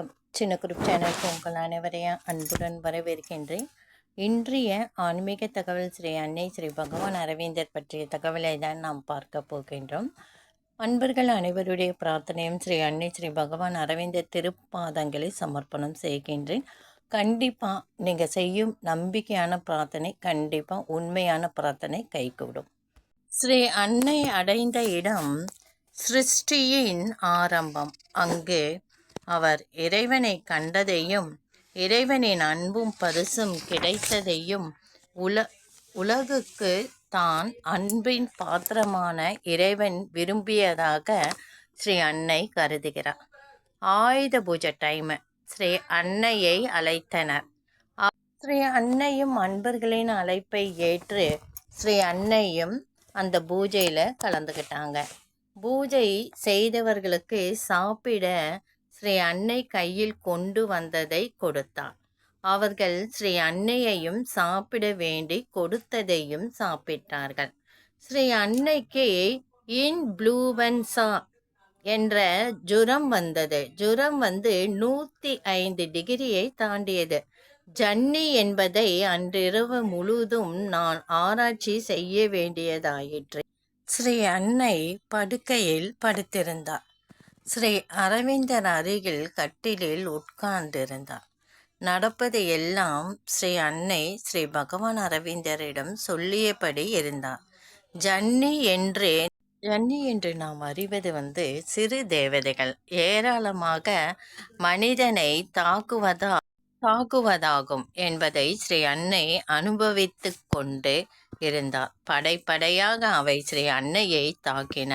வணக்கம். சின்ன குரூப் சேனலுக்கு உங்கள் அனைவரையும் அன்புடன் வரவேற்கின்றேன். இன்றைய ஆன்மீக தகவல் ஸ்ரீ அன்னை ஸ்ரீ பகவான் அரவிந்தர் பற்றிய தகவலை தான் நாம் பார்க்க போகின்றோம். அன்பர்கள் அனைவருடைய பிரார்த்தனையும் ஸ்ரீ அன்னை ஸ்ரீ பகவான் அரவிந்தர் திருப்பாதங்களை சமர்ப்பணம் செய்கின்றேன். கண்டிப்பாக நீங்கள் செய்யும் நம்பிக்கையான பிரார்த்தனை கண்டிப்பாக உண்மையான பிரார்த்தனை கைகூடும். ஸ்ரீ அன்னை அடைந்த இடம் சிருஷ்டியின் ஆரம்பம். அங்கு அவர் இறைவனை கண்டதையும் இறைவனின் அன்பும் பரிசும் கிடைத்ததையும் உல உலகுக்கு தான் அன்பின் பாத்திரமான இறைவன் விரும்பியதாக ஸ்ரீ அன்னை கருதுகிறார். ஆயுத பூஜை டைமு ஸ்ரீ அன்னையை அழைத்தனர். ஸ்ரீ அன்னையும் அன்பர்களின் அழைப்பை ஏற்று ஸ்ரீ அன்னையும் அந்த பூஜையில் கலந்துக்கிட்டாங்க பூஜை செய்தவர்களுக்கு சாப்பிட ஸ்ரீ அன்னை கையில் கொண்டு வந்ததை கொடுத்தார் அவர்கள் ஸ்ரீ அன்னையையும் சாப்பிட வேண்டி கொடுத்ததையும் சாப்பிட்டார்கள். ஸ்ரீ அன்னைக்கு இன் ப்ளூவன்சா என்ற ஜுரம் வந்தது. ஜுரம் வந்து நூற்றி ஐந்து டிகிரியை தாண்டியது. ஜன்னி என்பதை அன்றிரவு முழுதும் நான் ஆராய்ச்சி செய்ய வேண்டியதாயிற்று. ஸ்ரீ அன்னை படுக்கையில் படுத்திருந்தார். ஸ்ரீ அரவிந்தர் அருகில் கட்டிலில் உட்கார்ந்திருந்தார். நடப்பது எல்லாம் ஸ்ரீ அன்னை ஸ்ரீ பகவான் அரவிந்தரிடம் சொல்லியபடி இருந்தார். ஜன்னி என்று ஜன்னி என்று நாம் அறிவது வந்து சிறு தேவதைகள். ஏராளமாக மனிதனை தாக்குவதா தாக்குவதாகும் என்பதை ஸ்ரீ அன்னை அனுபவித்து கொண்டு இருந்தார். படைப்படையாக அவை ஸ்ரீ அன்னையை தாக்கின.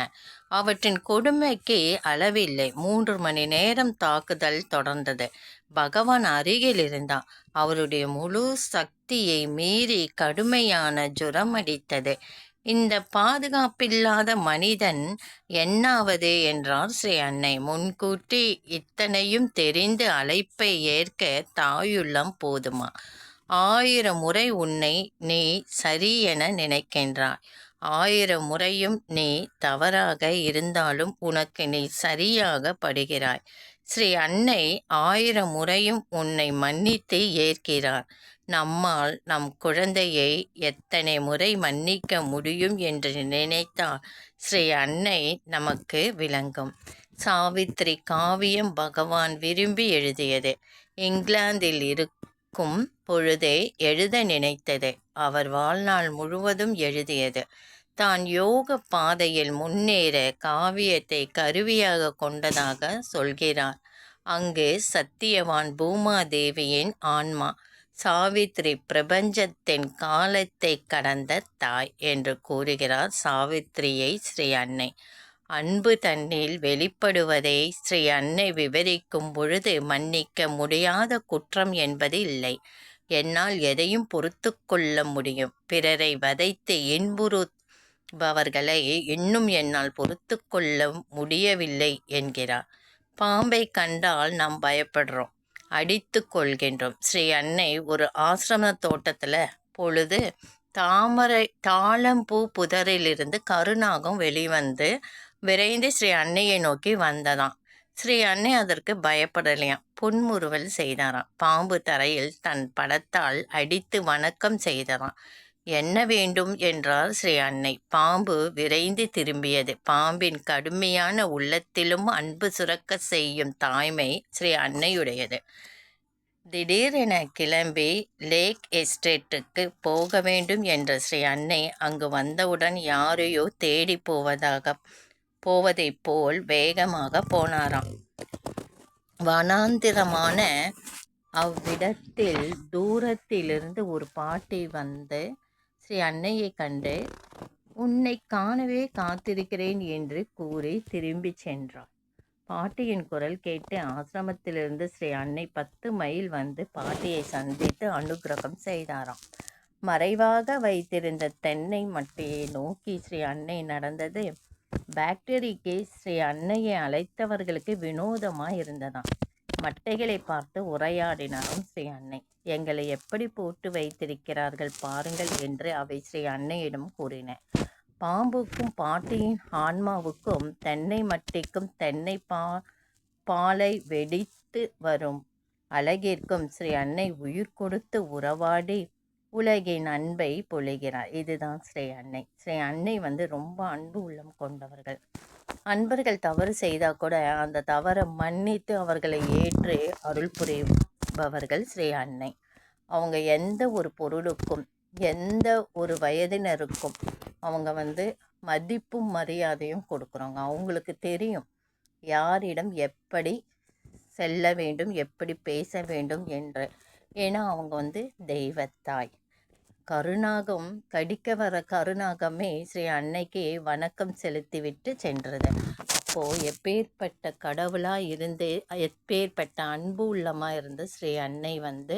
அவற்றின் கொடுமைக்கு அளவில்லை. மூன்று மணி நேரம் தாக்குதல் தொடர்ந்தது. பகவான் அருகில் இருந்தான். அவருடைய முழு சக்தியை மீறி கடுமையான ஜுரம் அடித்தது. இந்த பாதுகாப்பில்லாத மனிதன் என்னாவது என்றார் ஸ்ரீ அன்னை. முன்கூட்டி இத்தனையும் தெரிந்து அழைப்பை ஏற்க தாயுள்ளம் போதுமா? ஆயிரம் முறை உன்னை நீ சரி என நினைக்கின்றாய். ஆயிரம் முறையும் நீ தவறாக இருந்தாலும் உனக்கு நீ சரியாக படுகிறாய். ஸ்ரீ அன்னை ஆயிரம் முறையும் உன்னை மன்னித்து ஏற்கிறார். நம்மால் நம் குழந்தையை எத்தனை முறை மன்னிக்க முடியும் என்று நினைத்தால் ஸ்ரீ அன்னை நமக்கு விளங்கும். சாவித்திரி காவியம் பகவான் விரும்பி எழுதியது. இங்கிலாந்தில் இருக்கும் பொழுதே எழுத நினைத்தது. அவர் வாழ்நாள் முழுவதும் எழுதியது. தான் யோக பாதையில் முன்னேற காவியத்தை கருவியாக கொண்டதாக சொல்கிறார். அங்கு சத்தியவான் பூமாதேவியின் ஆன்மா சாவித்ரி பிரபஞ்சத்தின் காலத்தை கடந்த தாய் என்று கூறுகிறார் சாவித்திரியை ஸ்ரீ அன்னை. அன்பு தன்னில் வெளிப்படுவதை ஸ்ரீ அன்னை விவரிக்கும் பொழுது மன்னிக்க முடியாத குற்றம் என்பது இல்லை. என்னால் எதையும் பொறுத்து கொள்ள முடியும். பிறரை வதைத்து இன்புறுபவர்களை இன்னும் என்னால் பொறுத்து கொள்ள முடியவில்லை என்கிறார். பாம்பை கண்டால் நாம் பயப்படுறோம். அடித்து கொள்கின்றோம். ஸ்ரீ அன்னை ஒரு ஆசிரம தோட்டத்தில் பொழுது தாமரை தாளம்பூ புதரிலிருந்து கருநாகம் வெளிவந்து விரைந்து ஸ்ரீ அன்னையை நோக்கி வந்ததாம். ஸ்ரீ அன்னை அதற்கு பயப்படலையாம். புன்முறுவல் செய்தாராம். பாம்பு தரையில் தன் படத்தால் அடித்து வணக்கம் செய்ததாம். என்ன வேண்டும்? என்றார் ஸ்ரீ அன்னை. பாம்பு விரைந்து திரும்பியது. பாம்பின் கடுமையான உள்ளத்திலும் அன்பு சுரக்க செய்யும் தாய்மை ஸ்ரீ அன்னையுடையது. திடீரென கிளம்பி லேக் எஸ்டேட்டுக்கு போக வேண்டும் என்ற ஸ்ரீ அன்னை அங்கு வந்தவுடன் யாரையோ தேடி போவதாக போவதைப் போல் வேகமாக போனாராம். வனாந்திரமான அவ்விடத்தில் தூரத்திலிருந்து ஒரு பாட்டி வந்து ஸ்ரீ அன்னையை கண்டு உன்னை காணவே காத்திருக்கிறேன் என்று கூறி திரும்பிச் சென்றார் பாட்டியின் குரல் கேட்டு ஆசிரமத்திலிருந்து ஸ்ரீ அன்னை பத்து மைல் வந்து பாட்டியை சந்தித்து அனுக்கிரகம் செய்தாராம். மறைவாக வைத்திருந்த தென்னை மட்டையை நோக்கி ஸ்ரீ அன்னை நடந்தது பாக்டரிக்கு ஸ்ரீ அன்னையை அழைத்தவர்களுக்கு வினோதமாக இருந்ததாம். மட்டைகளை பார்த்து உரையாடினாரும் ஸ்ரீ அன்னை எங்களை எப்படி போட்டு வைத்திருக்கிறார்கள் பாருங்கள் என்று அவை ஸ்ரீ அன்னையிடம் கூறின. பாம்புக்கும் பாட்டியின் ஆன்மாவுக்கும் தென்னை மட்டைக்கும் தென்னை பா பாலை வெடித்து வரும் அழகிற்கும் ஸ்ரீ அன்னை உயிர் கொடுத்து உறவாடி உலகின் அன்பை பொழிகிறார். இதுதான் ஸ்ரீ அன்னை. ஸ்ரீ அன்னை வந்து ரொம்ப அன்பு உள்ளம் கொண்டவர்கள். அன்பர்கள் தவறு செய்தால் கூட அந்த தவறை மன்னித்து அவர்களை ஏற்று அருள் புரிபவர்கள் ஸ்ரீ அன்னை. அவங்க எந்த ஒரு பொருளுக்கும் எந்த ஒரு வயதினருக்கும் அவங்க வந்து மதிப்பும் மரியாதையும் கொடுக்குறாங்க அவங்களுக்கு தெரியும் யாரிடம் எப்படி செல்ல வேண்டும் எப்படி பேச வேண்டும் என்று. ஏன்னா அவங்க வந்து தெய்வத்தாய். கருணாகம் கடிக்க வர கருணாகமே ஸ்ரீ அன்னைக்கு வணக்கம் செலுத்திவிட்டு சென்றது. அப்போது எப்பேற்பட்ட கடவுளாக இருந்து எப்பேற்பட்ட அன்பு உள்ளமாக இருந்து ஸ்ரீ அன்னை வந்து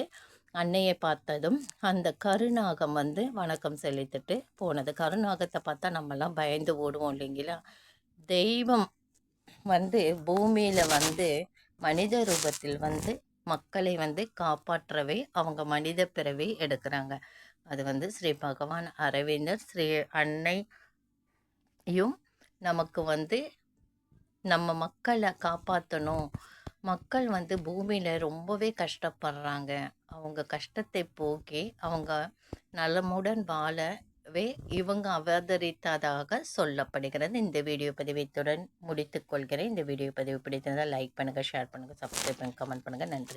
அன்னையை பார்த்ததும் அந்த கருநாகம் வந்து வணக்கம் செலுத்திட்டு போனது. கருநாகத்தை பார்த்தா நம்மலாம் பயந்து ஓடுவோம் இல்லைங்களா? தெய்வம் வந்து பூமியில் வந்து மனித ரூபத்தில் வந்து மக்களை வந்து காப்பாற்றவே அவங்க மனித பிறவி எடுக்கிறாங்க. அது வந்து ஸ்ரீ பகவான் அரவிந்தர் ஸ்ரீ அன்னையும் நமக்கு வந்து நம்ம மக்களை காப்பாற்றணும் மக்கள் வந்து பூமியில் ரொம்பவே கஷ்டப்படுறாங்க. அவங்க கஷ்டத்தை போக்கி அவங்க நலமுடன் வாழவே இவங்க அவதரித்ததாக சொல்லப்படுகிறது. இந்த வீடியோ பதிவைத்துடன் முடித்துக்கொள்கிறேன் இந்த வீடியோ பதிவு பிடித்திருந்தால் லைக் பண்ணுங்கள் ஷேர் பண்ணுங்கள் சப்ஸ்கிரைப் பண்ணுங்கள் கமெண்ட் பண்ணுங்கள் நன்றி.